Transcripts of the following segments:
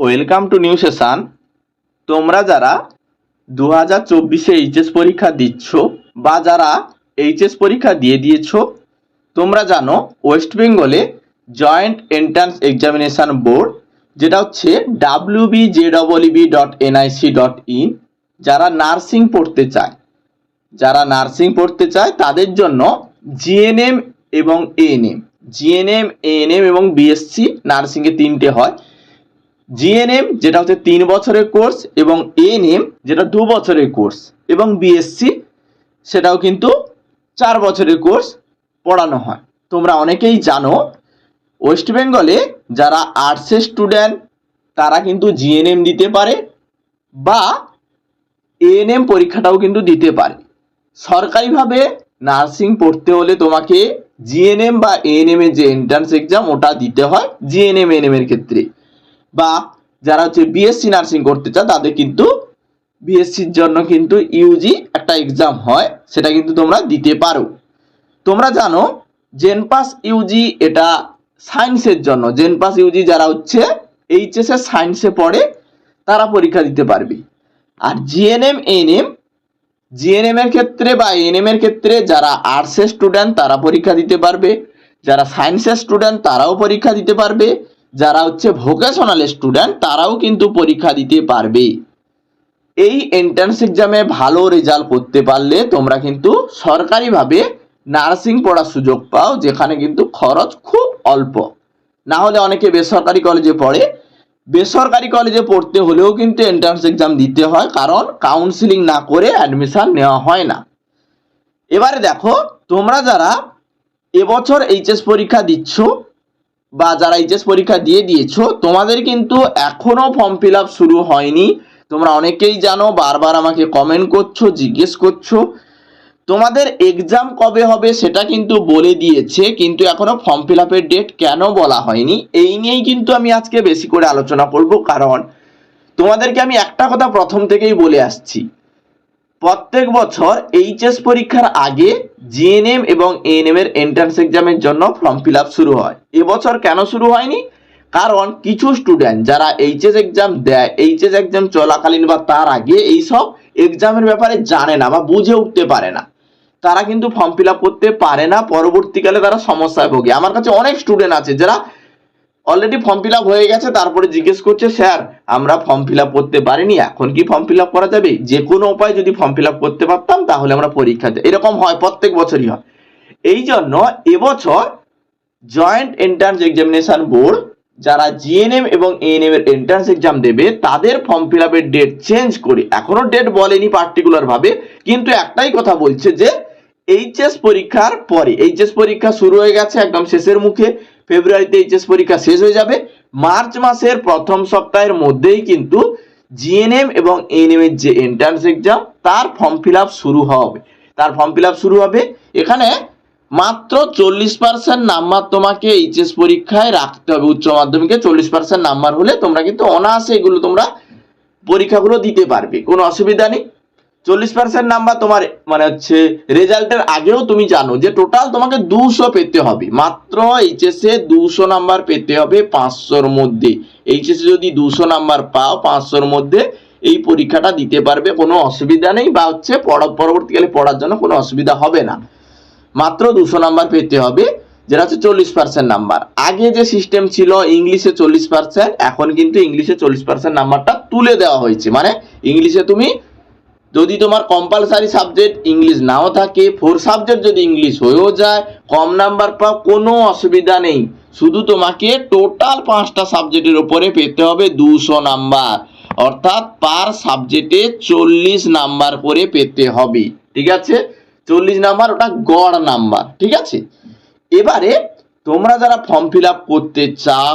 Welcome to new session তোমরা যারা দু হাজার চব্বিশে এইচএস পরীক্ষা দিচ্ছ বা যারা এইচএস পরীক্ষা দিয়ে দিয়েছ, তোমরা জানো ওয়েস্ট বেঙ্গলে জয়েন্ট এন্ট্রান্স এক্সামিনেশন বোর্ড যেটা হচ্ছে W B J B dot NIC dot in যারা নার্সিং পড়তে চায়। যারা নার্সিং পড়তে চায়, তাদের জন্য জিএনএম এবং এএনএম জিএনএম এএনএম এবং বিএসসি নার্সিংয়ে তিনটে হয়। জিএনএম যেটা হচ্ছে তিন বছরের কোর্স, এবং এএনএম যেটা দু বছরের কোর্স, এবং বিএসসি সেটাও কিন্তু চার বছরের কোর্স পড়ানো হয়। তোমরা অনেকেই জানো ওয়েস্ট বেঙ্গলে যারা আর্টসের স্টুডেন্ট তারা কিন্তু জিএনএম দিতে পারে, বা এএনএম পরীক্ষাটাও কিন্তু দিতে পারে। সরকারিভাবে নার্সিং পড়তে হলে তোমাকে জিএনএম বা এএনএম এর যে এন্ট্রান্স এক্সাম ওটা দিতে হয় জিএনএম এএনএম এর ক্ষেত্রে। বা যারা হচ্ছে বিএসসি নার্সিং করতে চায় তাদের কিন্তু বিএসসির জন্য কিন্তু ইউজি একটা এক্সাম হয়, সেটা কিন্তু তোমরা দিতে পারো। তোমরা জানো জেনপাস ইউজি এটা সায়েন্সের জন্য। জেনপাস ইউজি যারা হচ্ছে এইচএস এর সায়েন্সে পড়ে, তারা পরীক্ষা দিতে পারবে। আর জিএনএম এএনএম জিএনএম এর ক্ষেত্রে বা এএনএম এর ক্ষেত্রে যারা আর্টসের স্টুডেন্ট তারা পরীক্ষা দিতে পারবে। যারা সায়েন্সের স্টুডেন্ট তারাও পরীক্ষা দিতে পারবে। যারা হচ্ছে ভোকেশনাল স্টুডেন্ট তারাও কিন্তু পরীক্ষা দিতে পারবে। এই এন্ট্রান্স এক্সামে ভালো রেজাল্ট করতে পারলে তোমরা কিন্তু সরকারিভাবে নার্সিং পড়ার সুযোগ পাও, যেখানে কিন্তু খরচ খুব অল্প। না হলে অনেকে বেসরকারি কলেজে পড়ে। বেসরকারি কলেজে পড়তে হলেও কিন্তু এন্ট্রান্স এক্সাম দিতে হয়, কারণ কাউন্সিলিং না করে অ্যাডমিশন নেওয়া হয় না। এবারে দেখো, তোমরা যারা এবছর এইচএস পরীক্ষা দিচ্ছ বা যারা এইচএস পরীক্ষা দিয়ে দিয়েছ, তোমাদের কিন্তু এখনও ফর্ম ফিল আপ শুরু হয়নি। তোমরা অনেকেই জানো, বারবার আমাকে কমেন্ট করছ, জিজ্ঞেস করছ। তোমাদের এক্সাম কবে হবে সেটা কিন্তু বলে দিয়েছে, কিন্তু এখনও ফর্ম ফিল আপের ডেট কেন বলা হয়নি, এই নিয়েই কিন্তু আমি আজকে বেশি করে আলোচনা করব। কারণ তোমাদেরকে আমি একটা কথা প্রথম থেকেই বলে আসছি। প্রত্যেক বছর এইচএস পরীক্ষার আগে জিএনএম এবং এএনএম এর এন্ট্রান্স এক্সামের জন্য ফর্ম ফিল শুরু হয়। এবছর কেন শুরু হয়নি? কারণ কিছু স্টুডেন্ট যারা এইচএস এক্সাম দেয় এইচএস এক্সাম চলাকালীন বা তার আগে এইসব এক্সামের ব্যাপারে জানে না বা বুঝে উঠতে পারে না। তারা কিন্তু ফর্ম ফিল করতে পারে না, পরবর্তীকালে তারা সমস্যায় ভোগে। আমার কাছে অনেক স্টুডেন্ট আছে যারা অলরেডি ফর্ম ফিল হয়ে গেছে, তারপরে জিজ্ঞেস করছে, স্যার, আমরা ফর্ম ফিল করতে পারিনি, এখন কি ফর্ম ফিল করা যাবে? যে কোনো উপায় যদি ফর্ম ফিল করতে পারতাম, তাহলে আমরা পরীক্ষা এরকম হয়, প্রত্যেক বছরই হয়। এই জন্য এবছর জয়েন্ট এন্ট্রান্স এক্সামিনেশন বোর্ড যারা জিএনএম এবং এএনএম এর এন্ট্রান্স এক্সাম দেবে, তাদের ফর্ম ফিল আপের ডেট চেঞ্জ করে, এখনও ডেট বলেনি পার্টিকুলার ভাবে, কিন্তু একটাই কথা বলছে যে এইচএস পরীক্ষার পরে এইচএস পরীক্ষা শুরু হয়ে গেছে একদম শেষের মুখে ফেব্রুয়ারিতে এইচএস পরীক্ষা শেষ হয়ে যাবে। মার্চ মাসের প্রথম সপ্তাহের মধ্যেই কিন্তু জিএনএম এবং এএনএম এর যে এন্ট্রান্স এক্সাম তার ফর্ম ফিল শুরু হবে। তার ফর্ম ফিল শুরু হবে। এখানে মাত্র চল্লিশ পার্সেন্ট নাম্বার তোমাকে এইচএস পরীক্ষায় রাখতে হবে। উচ্চ মাধ্যমিকে চল্লিশ পার্সেন্ট নাম্বার হলে তোমরা কিন্তু অনায়াসে এগুলো তোমরা পরীক্ষাগুলো দিতে পারবে। কোনো অসুবিধা নেই। চল্লিশ পার্সেন্ট নাম্বার তোমার মানে হচ্ছে রেজাল্টের আগেও তুমি জানো যে টোটাল তোমাকে দুশো পেতে হবে। মাত্র এইচএস দুশো নাম্বার পেতে হবে পাঁচশোর মধ্যে। এইচএস যদি দুশো নাম্বার পাও পাঁচশোর মধ্যে, এই পরীক্ষাটা দিতে পারবে, কোনো অসুবিধা নেই বা হচ্ছে পরবর্তীকালে পড়ার জন্য কোনো অসুবিধা হবে না। মাত্র দুশো নাম্বার পেতে হবে, যেটা হচ্ছে চল্লিশ পার্সেন্ট নাম্বার আগে যে সিস্টেম ছিল ইংলিশে চল্লিশ পার্সেন্ট এখন কিন্তু ইংলিশে চল্লিশ পার্সেন্ট নাম্বারটা তুলে দেওয়া হয়েছে। মানে ইংলিশে তুমি যদি তোমার কম্পালসারি সাবজেক্ট ইংলিশ নাও থাকে ফোর সাবজেক্ট যদি ইংলিশ হয়েও যায়, কম নাম্বার পাও, কোনো অসুবিধা নেই। শুধু তোমাকে টোটাল পাঁচটা সাবজেক্টের উপরে পেতে হবে দুশো নাম্বার অর্থাৎ পার সাবজেক্টে চল্লিশ নাম্বার করে পেতে হবে। ঠিক আছে? চল্লিশ নাম্বার ওটা গড় নাম্বার ঠিক আছে? এবারে তোমরা যারা ফর্ম ফিল আপ করতে চাও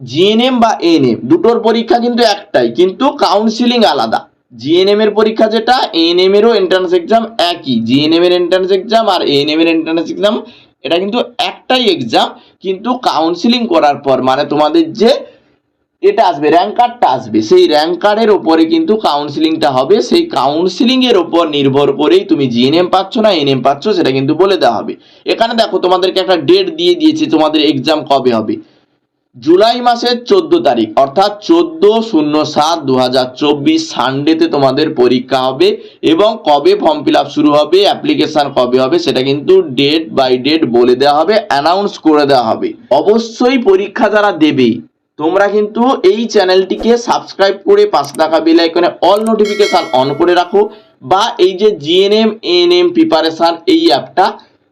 জিএনএম বা এএনএম দুটোর পরীক্ষা কিন্তু একটাই, কিন্তু কাউন্সিলিং আলাদা। জিএনএম এর পরীক্ষা যেটা এএনএম এরও এন্ট্রান্স এক্সাম একই। জিএনএম এর এন্ট্রান্স এক্সাম আর এএনএম এর এন্ট্রান্স এক্সাম এটা কিন্তু একটাই এক্সাম কিন্তু কাউন্সিলিং করার পর মানে তোমাদের যে এটা আসবে র্যাঙ্ক কার্ডটা আসবে, সেই র্যাঙ্ক কার্ডের ওপরে কিন্তু কাউন্সিলিংটা হবে। সেই কাউন্সিলিং এর ওপর নির্ভর করেই তুমি জিএনএম পাচ্ছ না এনএম পাচ্ছ, সেটা কিন্তু বলে দেওয়া হবে। এখানে দেখো, তোমাদেরকে একটা ডেট দিয়ে দিয়েছে, তোমাদের এক্সাম কবে হবে। জুলাই মাসের চোদ্দ তারিখ, অর্থাৎ চোদ্দ শূন্য সাত দু হাজার চব্বিশ সানডেতে তোমাদের পরীক্ষা হবে এবং কবে ফর্ম ফিল আপ শুরু হবে অ্যাপ্লিকেশন কবে হবে সেটা কিন্তু ডেট বাই ডেট বলে দেওয়া হবে অ্যানাউন্স করে দেওয়া হবে। অবশ্যই পরীক্ষা যারা দেবে তোমরা কিন্তু এই চ্যানেলটিকে সাবস্ক্রাইব করে পাশে থাকা বেল আইকনে অল নোটিফিকেশন অন করে রাখো বা এই যে জিএনএম এএনএম প্রিপারেশন এই অ্যাপটা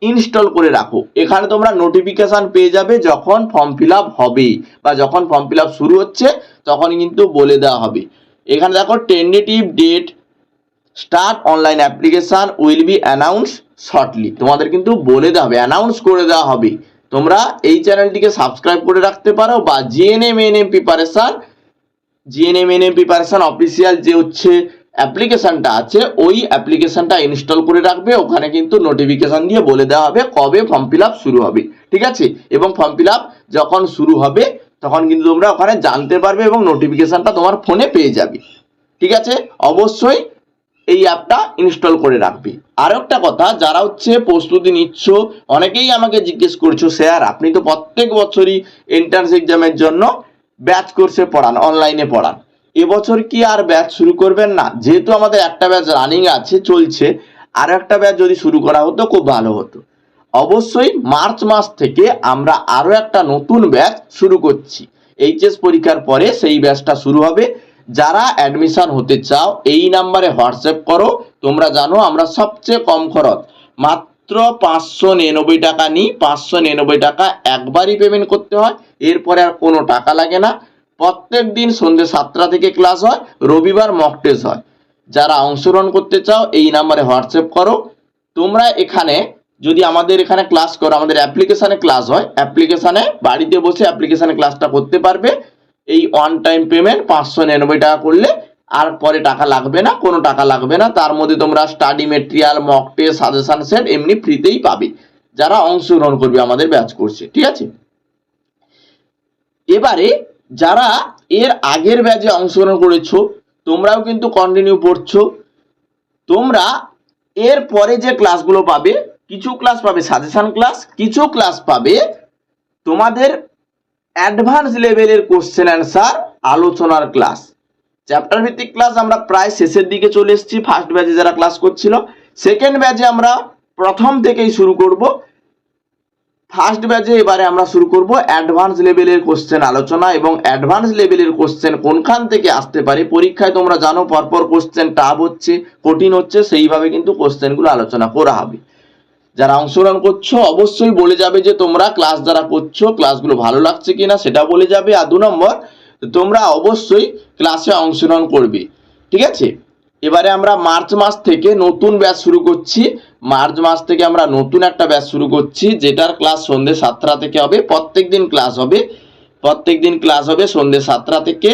ইনস্টল করে রাখো। এখানে তোমরা নোটিফিকেশন পেয়ে যাবে যখন ফর্ম ফিল হবে বা যখন ফর্ম ফিল শুরু হচ্ছে তখন কিন্তু বলে দেওয়া হবে। এখানে দেখো tentative date start online application will be announce shortly তোমাদের কিন্তু বলে দেওয়া হবে অ্যানাউন্স করে দেওয়া হবে। তোমরা এই চ্যানেলটিকে সাবস্ক্রাইব করে রাখতে পারো বা GNM ANM preparation GNM ANM preparation official যে হচ্ছে অ্যাপ্লিকেশনটা আছে, ওই অ্যাপ্লিকেশনটা ইনস্টল করে রাখবে, ওখানে কিন্তু নোটিফিকেশন দিয়ে বলে দেওয়া হবে কবে ফর্ম ফিল শুরু হবে, ঠিক আছে? এবং ফর্ম ফিল যখন শুরু হবে, তখন কিন্তু তোমরা ওখানে জানতে পারবে এবং নোটিফিকেশানটা তোমার ফোনে পেয়ে যাবে, ঠিক আছে? অবশ্যই এই অ্যাপটা ইনস্টল করে রাখবে। আর একটা কথা, যারা হচ্ছে প্রস্তুতি নিচ্ছ, অনেকেই আমাকে জিজ্ঞেস করছ, স্যার, আপনি তো প্রত্যেক বছরই এন্ট্রান্স এক্সামের জন্য ব্যাচ কোর্সে পড়ান অনলাইনে পড়ান। এবছর কি আর ব্যাচ শুরু করবেন না? যেহেতু আমাদের একটা ব্যাচ রানিং আছে, চলছে। আর একটা ব্যাচ যদি শুরু করা হতো, খুব ভালো হতো। অবশ্যই মার্চ মাস থেকে আমরা আরও একটা নতুন ব্যাচ শুরু করছি। এইচএস পরীক্ষার পরে সেই ব্যাচটা শুরু হবে। যারা অ্যাডমিশন হতে চাও, এই নাম্বারে হোয়াটসঅ্যাপ করো। তোমরা জানো আমরা সবচেয়ে কম খরচ। মাত্র পাঁচশো নিরানব্বই টাকা নিই। পাঁচশো নিরানব্বই টাকা একবারই পেমেন্ট করতে হয়। এরপরে আর কোনো টাকা লাগে না। প্রত্যেক দিন সন্ধ্যে সাতটা থেকে ক্লাস হয়, রবিবার মক টেস্ট হয়। যারা অংশগ্রহণ করতে চাও, এই নাম্বারে হোয়াটসঅ্যাপ করো। তোমরা এখানে যদি আমাদের এখানে ক্লাস করো, আমাদের অ্যাপ্লিকেশানে ক্লাস হয়, অ্যাপ্লিকেশানে বাড়িতে বসে অ্যাপ্লিকেশানে ক্লাসটা করতে পারবে। এই ওয়ান টাইম পেমেন্ট পাঁচশো নিরানব্বই টাকা করলে আর পরে টাকা লাগবে না, কোনো টাকা লাগবে না। তার মধ্যে তোমরা study material mock test suggestion set এমনি ফ্রিতেই পাবে। যারা অংশগ্রহণ করবে আমাদের ব্যাচ করছে ঠিক আছে? এবারে যারা এর আগের ব্যাচে অংশগ্রহণ করেছ, তোমরাও কিন্তু কন্টিনিউ পড়ছো। তোমরা এর পরে যে ক্লাসগুলো পাবে, কিছু ক্লাস পাবে সাজেশন ক্লাস কিছু ক্লাস পাবে তোমাদের অ্যাডভান্স লেভেলের কোশ্চেন অ্যান্সার আলোচনার ক্লাস চ্যাপ্টার ভিত্তিক ক্লাস আমরা প্রায় শেষের দিকে চলে এসেছি ফার্স্ট ব্যাচে যারা ক্লাস করছিল। সেকেন্ড ব্যাচে আমরা প্রথম থেকেই শুরু করব। ফার্স্ট ব্যাচে এবারে আমরা শুরু করব অ্যাডভান্স লেভেলের কোশ্চেন আলোচনা এবং অ্যাডভান্স লেভেলের কোশ্চেন কোনখান থেকে আসতে পারে? পরীক্ষায় তোমরা জানো পরপর কোশ্চেন টাফ হচ্ছে, কঠিন হচ্ছে, সেইভাবে কিন্তু কোশ্চেনগুলো আলোচনা করা হবে। যারা অংশগ্রহণ করছ, অবশ্যই বলে যাবে যে তোমরা ক্লাস যারা করছ ক্লাসগুলো ভালো লাগছে কিনা সেটা বলে যাবে। আর দু নম্বর, তোমরা অবশ্যই ক্লাসে অংশগ্রহণ করবে। ঠিক আছে? এবারে আমরা মার্চ মাস থেকে নতুন ব্যাচ শুরু করছি। মার্চ মাস থেকে আমরা নতুন একটা ব্যাচ শুরু করছি, যেটার ক্লাস সন্ধ্যে সাতটা থেকে হবে। প্রত্যেক দিন ক্লাস হবে। প্রত্যেক দিন ক্লাস হবে সন্ধ্যে সাতটা থেকে।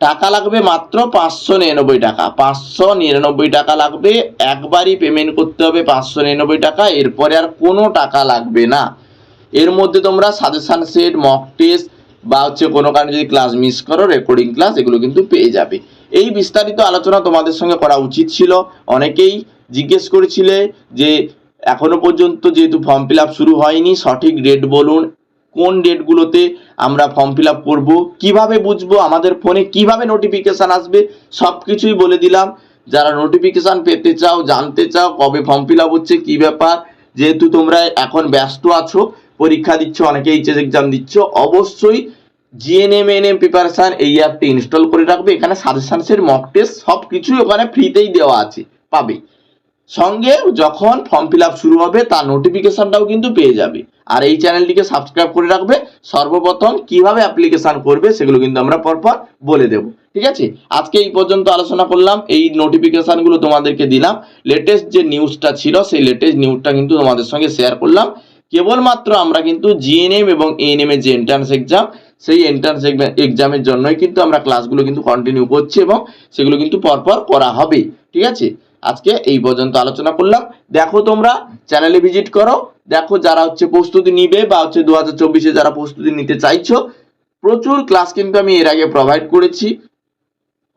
টাকা লাগবে মাত্র পাঁচশো নিরানব্বই টাকা। পাঁচশো নিরানব্বই টাকা লাগবে। একবারই পেমেন্ট করতে হবে পাঁচশো নিরানব্বই টাকা। এরপরে আর কোনো টাকা লাগবে না। এর মধ্যে তোমরা সাজেশন সেট মক টেস্ট বা হচ্ছে কোনো কারণে যদি ক্লাস মিস করো রেকর্ডিং ক্লাস এগুলো কিন্তু পেয়ে যাবে। এই বিস্তারিত আলোচনা তোমাদের সঙ্গে করা উচিত ছিল। অনেকেই জিজ্ঞেস করেছিলে যে, এখনও পর্যন্ত যেহেতু ফর্ম ফিল শুরু হয়নি, সঠিক ডেট বলুন, কোন ডেটগুলোতে আমরা ফর্ম ফিল আপ করব, কীভাবে বুঝব, আমাদের ফোনে কীভাবে নোটিফিকেশান আসবে সব কিছুই বলে দিলাম। যারা নোটিফিকেশান পেতে চাও, জানতে চাও, কবে ফর্ম ফিল আপ হচ্ছে, কী ব্যাপার, যেহেতু তোমরা এখন ব্যস্ত আছো, পরীক্ষা দিচ্ছ, অনেকে এইচএস এক্সাম দিচ্ছ, অবশ্যই জিএনএম এনএম প্রিপারেশান এই অ্যাপটি ইনস্টল করে রাখবে। এখানে সাজেশনসের মক টেস্ট সব কিছুই ওখানে ফ্রিতেই দেওয়া আছে, পাবে। সঙ্গে যখন ফর্ম ফিল শুরু হবে, তার নোটিফিকেশনটাও কিন্তু পেয়ে যাবে। আর এই চ্যানেলটিকে সাবস্ক্রাইব করে রাখবে। সর্বপ্রথম কীভাবে অ্যাপ্লিকেশন করবে, সেগুলো কিন্তু আমরা পরপর বলে দেব। ঠিক আছে? আজকে এই পর্যন্ত আলোচনা করলাম। এই নোটিফিকেশনগুলো তোমাদেরকে দিলাম। লেটেস্ট যে নিউজটা ছিল, সেই লেটেস্ট নিউজটা কিন্তু তোমাদের সঙ্গে শেয়ার করলাম। কেবলমাত্র আমরা কিন্তু জিএনএম এবং এএনএম এর যে এন্ট্রান্স এক্সাম সেই এন্ট্রান্স এক্সামের জন্যই কিন্তু আমরা ক্লাসগুলো কিন্তু কন্টিনিউ করছি এবং সেগুলো কিন্তু পরপর করা হবে। ঠিক আছে? আজকে এই পর্যন্ত আলোচনা করলাম। দেখো তোমরা চ্যানেলে ভিজিট করো। দেখো যারা হচ্ছে প্রস্তুতি নিবে বা হচ্ছে দু হাজার যারা প্রস্তুতি নিতে চাইছো, প্রচুর ক্লাস কিন্তু আমি এর আগে প্রোভাইড করেছি।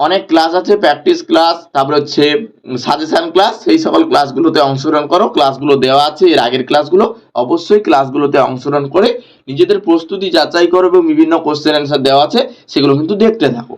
অনেক ক্লাস আছে প্র্যাকটিস ক্লাস তারপরে হচ্ছে সাজেশন ক্লাস সেই সকল ক্লাসগুলোতে অংশগ্রহণ করো। ক্লাসগুলো দেওয়া আছে, এর আগের ক্লাসগুলো অবশ্যই ক্লাসগুলোতে অংশগ্রহণ করে নিজেদের প্রস্তুতি যাচাই করো এবং বিভিন্ন কোশ্চেন অ্যান্সার দেওয়া আছে, সেগুলো কিন্তু দেখতে থাকো।